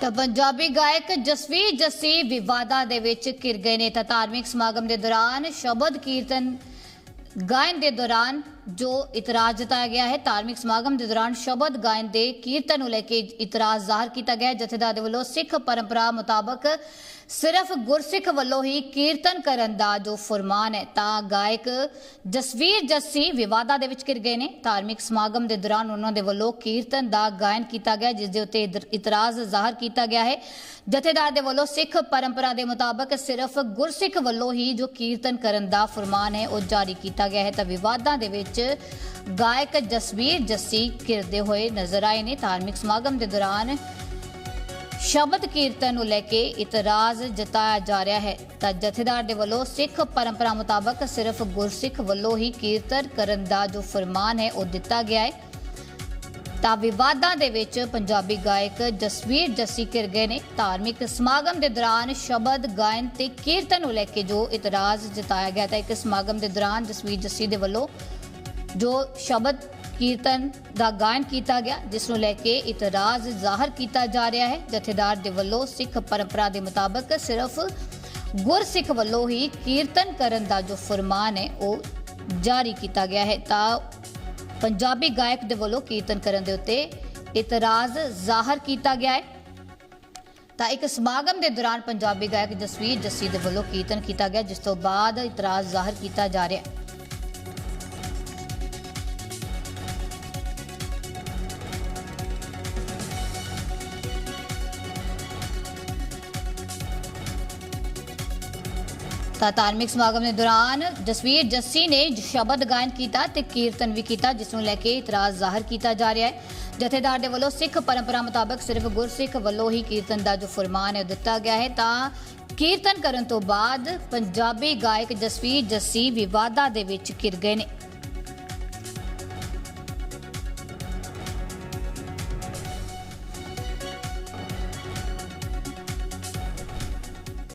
ਤਾਂ ਪੰਜਾਬੀ ਗਾਇਕ ਜਸਵੀਰ ਜੱਸੀ ਵਿਵਾਦਾਂ ਦੇ ਵਿੱਚ ਘਿਰ ਗਏ ਨੇ। ਤਾਂ ਧਾਰਮਿਕ ਸਮਾਗਮ ਦੇ ਦੌਰਾਨ ਸ਼ਬਦ ਕੀਰਤਨ ਗਾਇਨ ਦੇ ਦੌਰਾਨ ਜੋ ਇਤਰਾਜ਼ ਜਤਾਇਆ ਗਿਆ ਹੈ, ਧਾਰਮਿਕ ਸਮਾਗਮ ਦੇ ਦੌਰਾਨ ਸ਼ਬਦ ਗਾਇਨ ਦੇ ਕੀਰਤਨ ਨੂੰ ਲੈ ਕੇ ਇਤਰਾਜ਼ ਜ਼ਾਹਰ ਕੀਤਾ ਗਿਆ ਜਥੇਦਾਰ ਦੇ ਵੱਲੋਂ ਸਿੱਖ ਪਰੰਪਰਾ ਮੁਤਾਬਕ ਸਿਰਫ ਗੁਰਸਿੱਖ ਵੱਲੋਂ ਹੀ ਕੀਰਤਨ ਕਰਨ ਦਾ ਜੋ ਫਰਮਾਨ ਹੈ, ਤਾਂ ਗਾਇਕ ਜਸਵੀਰ ਜੱਸੀ ਵਿਵਾਦਾਂ ਦੇ ਵਿੱਚ ਘਿਰ ਗਏ ਨੇ। ਧਾਰਮਿਕ ਸਮਾਗਮ ਦੇ ਦੌਰਾਨ ਉਹਨਾਂ ਦੇ ਵੱਲੋਂ ਕੀਰਤਨ ਦਾ ਗਾਇਨ ਕੀਤਾ ਗਿਆ, ਜਿਸ ਦੇ ਉੱਤੇ ਇਦਰ- ਇਤਰਾਜ਼ ਜ਼ਾਹਰ ਕੀਤਾ ਗਿਆ ਹੈ। ਜਥੇਦਾਰ ਦੇ ਵੱਲੋਂ ਸਿੱਖ ਪਰੰਪਰਾ ਦੇ ਮੁਤਾਬਕ ਸਿਰਫ ਗੁਰਸਿੱਖ ਵੱਲੋਂ ਹੀ ਜੋ ਕੀਰਤਨ ਕਰਨ ਦਾ ਫਰਮਾਨ ਹੈ, ਉਹ ਜਾਰੀ ਕੀਤਾ ਗਿਆ ਹੈ। ਤਾਂ ਵਿਵਾਦਾਂ ਦੇ ਵਿੱਚ ਗਾਇਕ ਜਸਵੀਰ ਜੱਸੀ ਘਿਰਦੇ ਹੋਏ ਨਜ਼ਰ ਆਏ ਨੇ। ਧਾਰਮਿਕ ਸਮਾਗਮ ਦੇ ਦੌਰਾਨ ਸ਼ਬਦ ਕੀਰਤਨ ਨੂੰ ਲੈ ਕੇ ਇਤਰਾਜ਼ ਜਤਾਇਆ ਜਾ ਰਿਹਾ ਹੈ। ਤਾਂ ਜਥੇਦਾਰ ਦੇ ਵੱਲੋਂ ਸਿੱਖ ਪਰੰਪਰਾ ਮੁਤਾਬਕ ਸਿਰਫ ਗੁਰਸਿੱਖ ਵੱਲੋਂ ਹੀ ਕੀਰਤਨ ਕਰਨ ਦਾ ਜੋ ਫਰਮਾਨ ਹੈ, ਉਹ ਦਿੱਤਾ ਗਿਆ ਹੈ। ਤਾਂ ਵਿਵਾਦਾਂ ਦੇ ਵਿੱਚ ਪੰਜਾਬੀ ਗਾਇਕ ਜਸਵੀਰ ਜੱਸੀ ਘਿਰ ਗਏ ਨੇ। ਧਾਰਮਿਕ ਸਮਾਗਮ ਦੇ ਦੌਰਾਨ ਸ਼ਬਦ ਗਾਇਨ ਤੇ ਕੀਰਤਨ ਨੂੰ ਲੈ ਕੇ ਜੋ ਇਤਰਾਜ਼ ਜਤਾਇਆ ਗਿਆ ਤਾਂ ਇੱਕ ਸਮਾਗਮ ਦੇ ਦੌਰਾਨ ਜਸਵੀਰ ਜੱਸੀ ਦੇ ਵੱਲੋਂ ਜੋ ਸ਼ਬਦ ਕੀਰਤਨ ਦਾ ਗਾਇਨ ਕੀਤਾ ਗਿਆ, ਜਿਸ ਨੂੰ ਲੈ ਕੇ ਇਤਰਾਜ਼ ਜ਼ਾਹਰ ਕੀਤਾ ਜਾ ਰਿਹਾ ਹੈ। ਜਥੇਦਾਰ ਦੇ ਵੱਲੋਂ ਸਿੱਖ ਪਰੰਪਰਾ ਦੇ ਮੁਤਾਬਕ ਸਿਰਫ ਗੁਰਸਿੱਖ ਵੱਲੋਂ ਹੀ ਕੀਰਤਨ ਕਰਨ ਦਾ ਜੋ ਫਰਮਾਨ ਹੈ, ਉਹ ਜਾਰੀ ਕੀਤਾ ਗਿਆ ਹੈ। ਤਾਂ ਪੰਜਾਬੀ ਗਾਇਕ ਦੇ ਵੱਲੋਂ ਕੀਰਤਨ ਕਰਨ ਦੇ ਉੱਤੇ ਇਤਰਾਜ਼ ਜ਼ਾਹਰ ਕੀਤਾ ਗਿਆ ਹੈ। ਤਾਂ ਇੱਕ ਸਮਾਗਮ ਦੇ ਦੌਰਾਨ ਪੰਜਾਬੀ ਗਾਇਕ ਜਸਵੀਰ ਜੱਸੀ ਦੇ ਵੱਲੋਂ ਕੀਰਤਨ ਕੀਤਾ ਗਿਆ, ਜਿਸ ਤੋਂ ਬਾਅਦ ਇਤਰਾਜ਼ ਜ਼ਾਹਰ ਕੀਤਾ ਜਾ ਰਿਹਾ ਹੈ। ਤਾਂ ਧਾਰਮਿਕ ਸਮਾਗਮ ਦੇ ਦੌਰਾਨ ਜਸਵੀਰ ਜੱਸੀ ਨੇ ਸ਼ਬਦ ਗਾਇਨ ਕੀਤਾ ਤੇ ਕੀਰਤਨ ਵੀ ਕੀਤਾ, ਜਿਸ ਨੂੰ ਲੈ ਕੇ ਇਤਰਾਜ਼ ਜ਼ਾਹਰ ਕੀਤਾ ਜਾ ਰਿਹਾ ਹੈ। ਜਥੇਦਾਰ ਦੇ ਵੱਲੋਂ ਸਿੱਖ ਪਰੰਪਰਾ ਮੁਤਾਬਕ ਸਿਰਫ ਗੁਰਸਿੱਖ ਵੱਲੋਂ ਹੀ ਕੀਰਤਨ ਦਾ ਜੋ ਫਰਮਾਨ ਹੈ ਉਹ ਦਿੱਤਾ ਗਿਆ ਹੈ, ਤਾਂ ਕੀਰਤਨ ਕਰਨ ਤੋਂ ਬਾਅਦ ਪੰਜਾਬੀ ਗਾਇਕ ਜਸਵੀਰ ਜੱਸੀ ਵਿਵਾਦਾਂ ਦੇ ਵਿੱਚ ਘਿਰ ਗਏ ਨੇ।